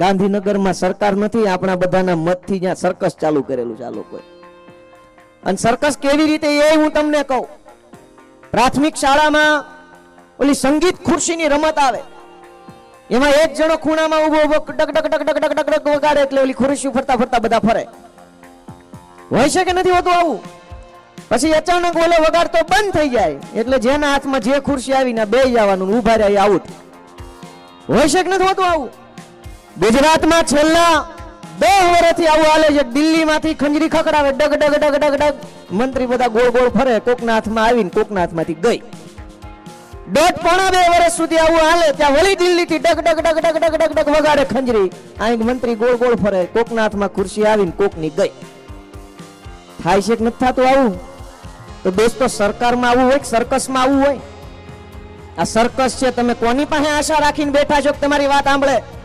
ગાંધીનગરમાં સરકાર નથી, આપણા બધાના મતથી જ્યાં સર્કસ ચાલુ કરેલું છે આ લોકોએ. અને સર્કસ કેવી રીતે એ હું તમને કહું. પ્રાથમિક શાળામાં ઓલી સંગીત ખુરશીની રમત આવે. એમાં એક જણો ખૂણામાં ઊભો ઊભો ડક ડક ડક ડક ડક ડક ડક વગાડે એટલે ઓલી ખુરશી ફરતા ફરતા બધા ફરે. હોય છે કે નથી હોતું આવું? પછી અચાનક ઓલો વગાડતો બંધ થઈ જાય. એટલે જેના હાથમાં જે ખુરશી આવીને બે જવાનું ઊભા રહ્યા આવું હોય છે કે નથી હોતું આવું? ગુજરાતમાં છેલ્લા બે વર્ષથી આવું હાલે છે. દિલ્હીમાંથી ખંજરી ખખડાવે, ડગ ડગ ડગ ડગ ડગ. મંત્રી બધા ગોળ ગોળ ફરે. કોકના હાથમાં આવીને કોકના હાથમાંથી ગઈ. દોઢ પોણા બે વર્ષ સુધી આવું હાલે. ત્યાં વળી દિલ્હીથી ડગ ડગ ડગ ડગ ડગ ડગ ડગ વગાડે ખંજરી. અહીં મંત્રી ગોળ ગોળ ફરે. કોકના હાથમાં ખુરશી આવીને કોકની ગઈ. થાય છે કે નથી થતું આવું? તો દોસ્તો, સરકારમાં આવું હોય સર્કસમાં આવું હોય? આ સર્કસ છે, તમે કોની પાસે આશા રાખીને બેઠા છો કે તમારી વાત સાંભળે?